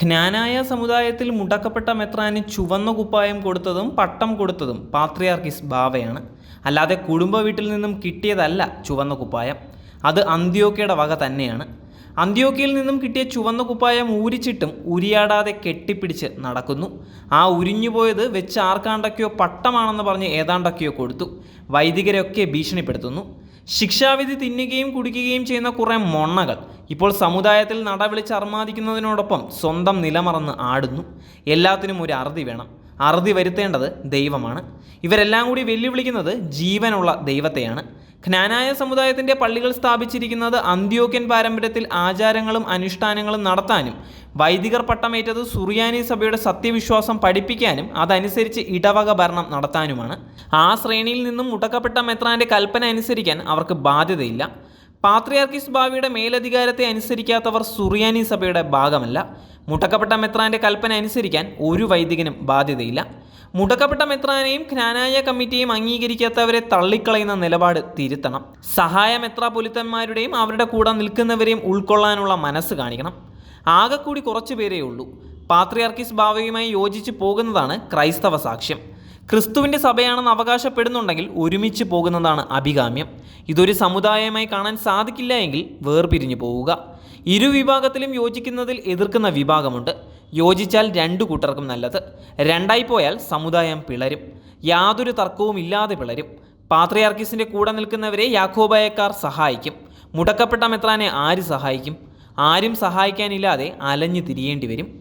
ജ്ഞാനായ സമുദായത്തിൽ മുടക്കപ്പെട്ട മെത്രാന് ചുവന്ന കുപ്പായം കൊടുത്തതും പട്ടം കൊടുത്തതും പാത്രിയാർക്കിസ് ബാവയാണ്. അല്ലാതെ കുടുംബ വീട്ടിൽ നിന്നും കിട്ടിയതല്ല ചുവന്ന കുപ്പായം. അത് അന്ത്യോക്കയുടെ വക തന്നെയാണ്. അന്ത്യോക്കയിൽ നിന്നും കിട്ടിയ ചുവന്ന കുപ്പായം ഊരിച്ചിട്ടും ഉരിയാടാതെ കെട്ടിപ്പിടിച്ച് നടക്കുന്നു. ആ ഉരിഞ്ഞുപോയത് വെച്ച് ആർക്കാണ്ടൊക്കെയോ പട്ടമാണെന്ന് പറഞ്ഞ് ഏതാണ്ടൊക്കെയോ കൊടുത്തു. വൈദികരെയൊക്കെ ഭീഷണിപ്പെടുത്തുന്നു. ശിക്ഷാവിധി തിന്നുകയും കുടിക്കുകയും ചെയ്യുന്ന കുറേ മൊണ്ണകൾ ഇപ്പോൾ സമുദായത്തിൽ നടവിളിച്ച് അർമാദിക്കുന്നതിനോടൊപ്പം സ്വന്തം നിലമറന്ന് ആടുന്നു. എല്ലാത്തിനും ഒരു അറുതി വേണം. അറുതി വരുത്തേണ്ടത് ദൈവമാണ്. ഇവരെല്ലാം കൂടി വെല്ലുവിളിക്കുന്നത് ജീവനുള്ള ദൈവത്തെയാണ്. ജ്ഞാനായ സമുദായത്തിന്റെ പള്ളികൾ സ്ഥാപിച്ചിരിക്കുന്നത് അന്ത്യോക്യൻ പാരമ്പര്യത്തിൽ ആചാരങ്ങളും അനുഷ്ഠാനങ്ങളും നടത്താനും വൈദികർ പട്ടമേറ്റത് സുറിയാനി സഭയുടെ സത്യവിശ്വാസം പഠിപ്പിക്കാനും അതനുസരിച്ച് ഇടവക ഭരണം നടത്താനുമാണ്. ആ ശ്രേണിയിൽ നിന്നും മുടക്കപ്പെട്ട മെത്രാന്റെ കൽപ്പന അനുസരിക്കാൻ അവർക്ക് ബാധ്യതയില്ല. പാത്രിയാർക്കിസ് ഭാവിയുടെ മേലധികാരത്തെ അനുസരിക്കാത്തവർ സുറിയാനി സഭയുടെ ഭാഗമല്ല. മുട്ടക്കപ്പെട്ട മെത്രാന്റെ കൽപ്പന അനുസരിക്കാൻ ഒരു വൈദികനും ബാധ്യതയില്ല. മുടക്കപ്പെട്ട മെത്രാനെയും ജ്ഞാനായ കമ്മിറ്റിയും അംഗീകരിക്കാത്തവരെ തള്ളിക്കളയുന്ന നിലപാട് തിരുത്തണം. സഹായ മെത്രാപൊലിത്തന്മാരുടെയും അവരുടെ കൂടെ നിൽക്കുന്നവരെയും ഉൾക്കൊള്ളാനുള്ള മനസ്സ് കാണിക്കണം. ആകെക്കൂടി കുറച്ചു പേരേ ഉള്ളൂ. പാത്രിയാർക്കിസ് ഭാവയുമായി യോജിച്ച് പോകുന്നതാണ് ക്രൈസ്തവ സാക്ഷ്യം. ക്രിസ്തുവിന്റെ സഭയാണെന്ന് അവകാശപ്പെടുന്നുണ്ടെങ്കിൽ ഒരുമിച്ച് പോകുന്നതാണ് അഭികാമ്യം. ഇതൊരു സമുദായമായി കാണാൻ സാധിക്കില്ല എങ്കിൽ വേർപിരിഞ്ഞു പോവുക. ഇരുവിഭാഗത്തിലും യോജിക്കുന്നതിൽ എതിർക്കുന്ന വിഭാഗമുണ്ട്. യോജിച്ചാൽ രണ്ടു കൂട്ടർക്കും നല്ലത്. രണ്ടായി പോയാൽ സമുദായം പിളരും. യാതൊരു തർക്കവും ഇല്ലാതെ പിളരും. പാത്രിയാർക്കിസിന്റെ കൂടെ നിൽക്കുന്നവരെ യാക്കോബായക്കാർ സഹായിക്കും. മുടക്കപ്പെട്ട മെത്രാനെ ആര് സഹായിക്കും? ആരും സഹായിക്കാനില്ലാതെ അലഞ്ഞു തിരിയേണ്ടി വരും.